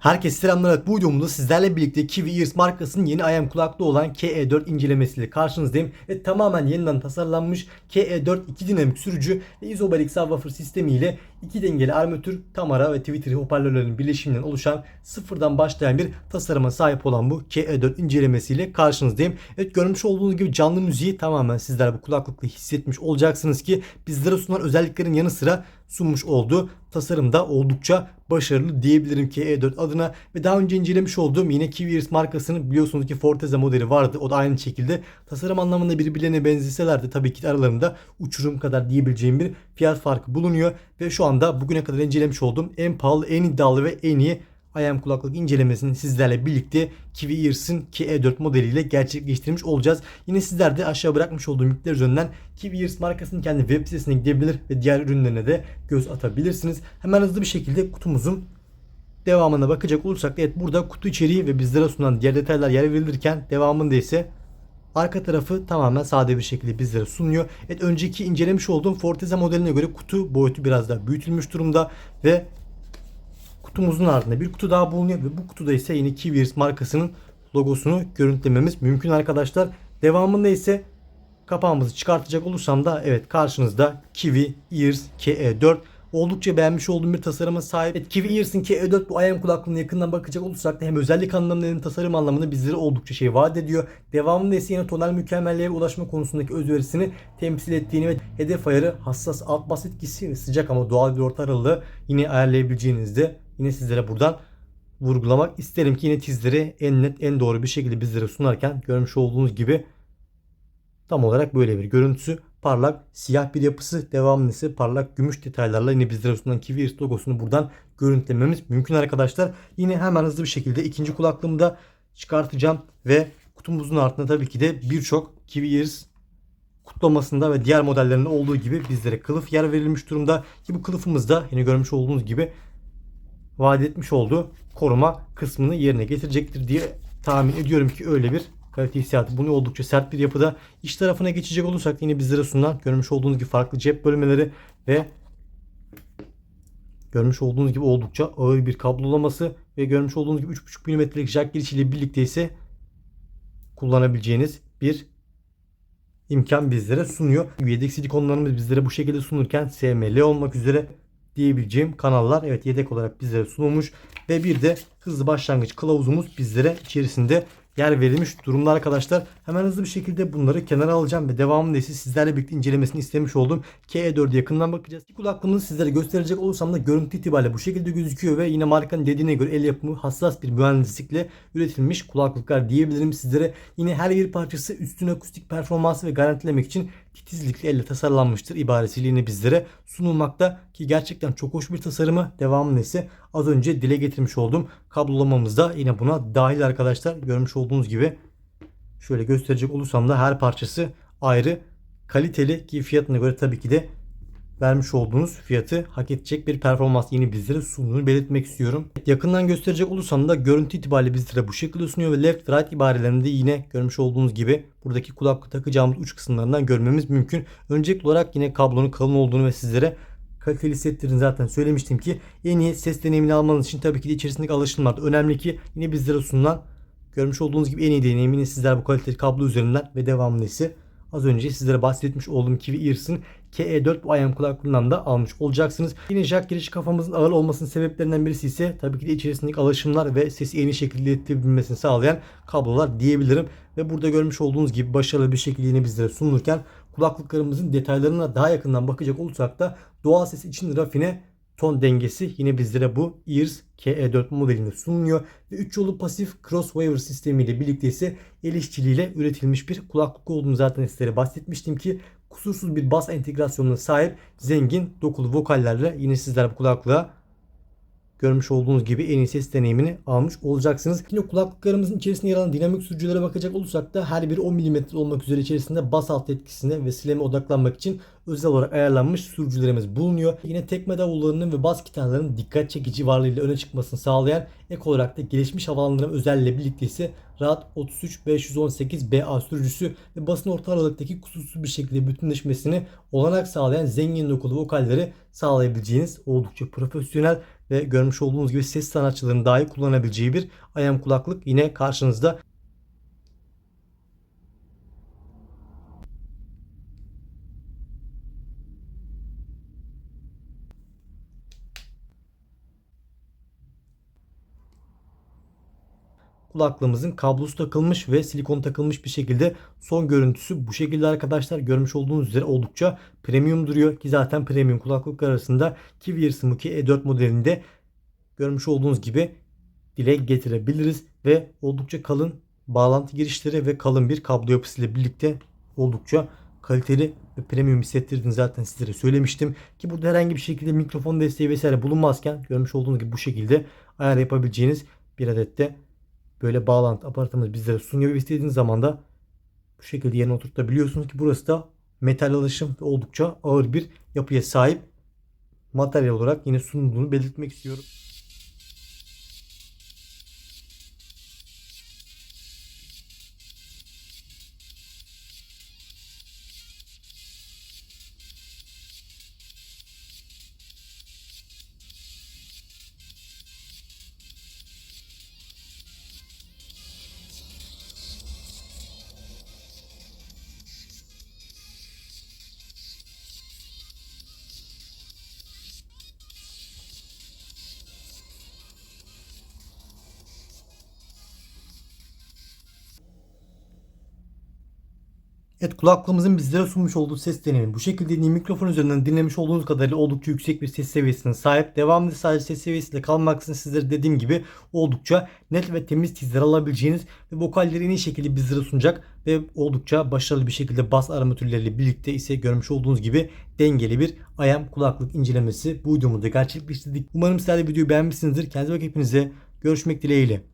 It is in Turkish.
Herkese selamlar. Bu videomda sizlerle birlikte Kiwi Ears markasının yeni IM kulaklığı olan KE4 incelemesiyle karşınızdayım. Ve tamamen yeniden tasarlanmış KE4 iki dinamik sürücü ve izobarik subwoofer sistemi ile iki dengeli armatür, kamera ve Twitter hoparlörlerinin birleşiminden oluşan sıfırdan başlayan bir tasarıma sahip olan bu KE4 incelemesiyle karşınızdayım. Evet görmüş olduğunuz gibi canlı müziği tamamen sizler bu kulaklıkla hissetmiş olacaksınız ki bizlere sunan özelliklerin yanı sıra sunmuş olduğu tasarımda oldukça başarılı diyebilirim ki E4 adına. Ve daha önce incelemiş olduğum yine Kiwi Ears markasının biliyorsunuz ki Forteza modeli vardı. O da aynı şekilde tasarım anlamında birbirlerine benzeseler de tabii ki aralarında uçurum kadar diyebileceğim bir fiyat farkı bulunuyor. Ve şu anda bugüne kadar incelemiş olduğum en pahalı, en iddialı ve en iyi IM kulaklık incelemesini sizlerle birlikte Kiwi Ears'ın KE4 modeliyle gerçekleştirmiş olacağız. Yine sizler de aşağı bırakmış olduğum linkler üzerinden Kiwi Ears markasının kendi web sitesine gidebilir ve diğer ürünlerine de göz atabilirsiniz. Hemen hızlı bir şekilde kutumuzun devamına bakacak olursak evet burada kutu içeriği ve bizlere sunulan diğer detaylar yer verilirken devamında ise Arka tarafı tamamen sade bir şekilde bizlere sunuyor. Evet önceki incelemiş olduğum Forteza modeline göre kutu boyutu biraz daha büyütülmüş durumda ve kutumuzun ardında bir kutu daha bulunuyor ve bu kutuda ise yine Kiwi Ears markasının logosunu görüntülememiz mümkün arkadaşlar. Devamında ise kapağımızı çıkartacak olursam da evet karşınızda Kiwi Ears KE4 oldukça beğenmiş olduğum bir tasarıma sahip. Evet, Kiwi Ears'ın KE4 bu IM kulaklığına yakından bakacak olursak da hem özellik anlamında hem tasarım anlamında bizlere oldukça şey vaat ediyor. Devamında ise yine tonal mükemmelliğe ulaşma konusundaki özverisini temsil ettiğini ve hedef ayarı hassas alt bas etkisi ve sıcak ama doğal bir orta aralığı yine ayarlayabileceğinizde yine sizlere buradan vurgulamak isterim ki yine tizleri en net en doğru bir şekilde bizlere sunarken görmüş olduğunuz gibi tam olarak böyle bir görüntüsü parlak siyah bir yapısı devamlı ise parlak gümüş detaylarla yine bizlere sunulan Kiwi logosunu buradan görüntülememiz mümkün arkadaşlar. Yine hemen hızlı bir şekilde ikinci kulaklığımı da çıkartacağım ve kutumuzun altında tabii ki de birçok Kiwi Ears kutlamasında ve diğer modellerinde olduğu gibi bizlere kılıf yer verilmiş durumda ki bu kılıfımız da yine görmüş olduğunuz gibi vaat etmiş olduğu koruma kısmını yerine getirecektir diye tahmin ediyorum ki öyle bir kalite hissiyatı. Bunu oldukça sert bir yapıda. İç tarafına geçecek olursak yine bizlere sunulan görmüş olduğunuz gibi farklı cep bölmeleri ve görmüş olduğunuz gibi oldukça ağır bir kablolaması ve görmüş olduğunuz gibi 3.5 mm'lik jack girişiyle birlikte ise kullanabileceğiniz bir imkan bizlere sunuyor. Yedek silikonlarımız bizlere bu şekilde sunulurken SML olmak üzere diyebileceğim kanallar evet yedek olarak bizlere sunulmuş ve bir de hızlı başlangıç kılavuzumuz bizlere içerisinde yer verilmiş durumda arkadaşlar. Hemen hızlı bir şekilde bunları kenara alacağım ve devamında ise sizlerle birlikte incelemesini istemiş oldum. KE4'e yakından bakacağız. İlk kulaklığımızı sizlere gösterecek olursam da görüntü itibariyle bu şekilde gözüküyor ve yine markanın dediğine göre el yapımı hassas bir mühendislikle üretilmiş kulaklıklar diyebilirim sizlere. Yine her bir parçası üstün akustik performansı ve garantilemek için titizlikle elle tasarlanmıştır ibaresiyle bizlere sunulmakta ki gerçekten çok hoş bir tasarımı. Devamında ise az önce dile getirmiş olduğum kablolamamız da yine buna dahil arkadaşlar. Görmüş olduğunuz gibi şöyle gösterecek olursam da her parçası ayrı kaliteli ki fiyatına göre tabii ki de vermiş olduğunuz fiyatı hak edecek bir performans yeni bizlere sunduğunu belirtmek istiyorum. Yakından gösterecek olursam da görüntü itibariyle bizlere bu şekilde sunuyor ve left right ibarelerinde yine görmüş olduğunuz gibi buradaki kulaklık takacağımız uç kısımlarından görmemiz mümkün. Öncelikli olarak yine kablonun kalın olduğunu ve sizlere kaliteli setlerini zaten söylemiştim ki en iyi ses deneyimini almanız için tabii ki de içerisindeki alışımlar da önemli ki yine bizlere sunulan görmüş olduğunuz gibi en iyi deneyimini sizler bu kaliteli kablo üzerinden ve devamlı ise az önce sizlere bahsetmiş olduğum Kiwi Ears'ın KE4 bu IM kulaklığından da almış olacaksınız. Yine jack girişi kafamızın ağır olmasının sebeplerinden birisi ise tabii ki de içerisindeki alışımlar ve sesi en iyi şekilde iletebilmesini sağlayan kablolar diyebilirim. Ve burada görmüş olduğunuz gibi başarılı bir şekilde yine bizlere sunulurken kulaklıklarımızın detaylarına daha yakından bakacak olursak da doğal ses için rafine ton dengesi yine bizlere bu Ears KE4 modelinde sunuluyor. Ve 3 yolu pasif crosswaver sistemiyle birlikte ise el işçiliğiyle üretilmiş bir kulaklık olduğunu zaten sizlere bahsetmiştim ki kusursuz bir bas entegrasyonuna sahip zengin dokulu vokallerle yine sizler bu kulaklığa görmüş olduğunuz gibi en iyi ses deneyimini almış olacaksınız. Yine kulaklıklarımızın içerisinde yer alan dinamik sürücülere bakacak olursak da her biri 10 mm olmak üzere içerisinde bas alt etkisine ve sileme odaklanmak için özel olarak ayarlanmış sürücülerimiz bulunuyor. Yine tekme davullarının ve bas gitarlarının dikkat çekici varlığıyla öne çıkmasını sağlayan ek olarak da gelişmiş havalandırma özelliğiyle birlikte ise Rahat 33 518 BA sürücüsü ve basın orta aralıktaki kusursuz bir şekilde bütünleşmesini olanak sağlayan zengin dokulu vokalleri sağlayabileceğiniz oldukça profesyonel ve görmüş olduğunuz gibi ses sanatçılarının dahi kullanabileceği bir IM kulaklık yine karşınızda. Kulaklığımızın kablosu takılmış ve silikon takılmış bir şekilde son görüntüsü bu şekilde arkadaşlar görmüş olduğunuz üzere oldukça premium duruyor ki zaten premium kulaklıklar arasında Kiwi Earmuki E4 modelinde görmüş olduğunuz gibi dile getirebiliriz ve oldukça kalın bağlantı girişleri ve kalın bir kablo yapısıyla birlikte oldukça kaliteli ve premium hissettirdiğini zaten sizlere söylemiştim. Ki burada herhangi bir şekilde mikrofon desteği vesaire bulunmazken görmüş olduğunuz gibi bu şekilde ayar yapabileceğiniz bir adet de böyle bağlantı aparatımız bizlere sunuyor ve istediğiniz zaman da bu şekilde yerine oturtabiliyorsunuz ki burası da metal alışım oldukça ağır bir yapıya sahip materyal olarak yine sunulduğunu belirtmek istiyorum. Evet kulaklığımızın bizlere sunmuş olduğu ses deneyimi bu şekilde mikrofon üzerinden dinlemiş olduğunuz kadarıyla oldukça yüksek bir ses seviyesine sahip. Devamlı sadece ses seviyesiyle kalmaksızın sizlere dediğim gibi oldukça net ve temiz tizler alabileceğiniz ve vokalleri en iyi şekilde bizlere sunacak ve oldukça başarılı bir şekilde bas armatürleriyle birlikte ise görmüş olduğunuz gibi dengeli bir IM kulaklık incelemesi bu videomuzda gerçekleştirdik. Umarım sizler de videoyu beğenmişsinizdir. Kendinize bakın hepinize görüşmek dileğiyle.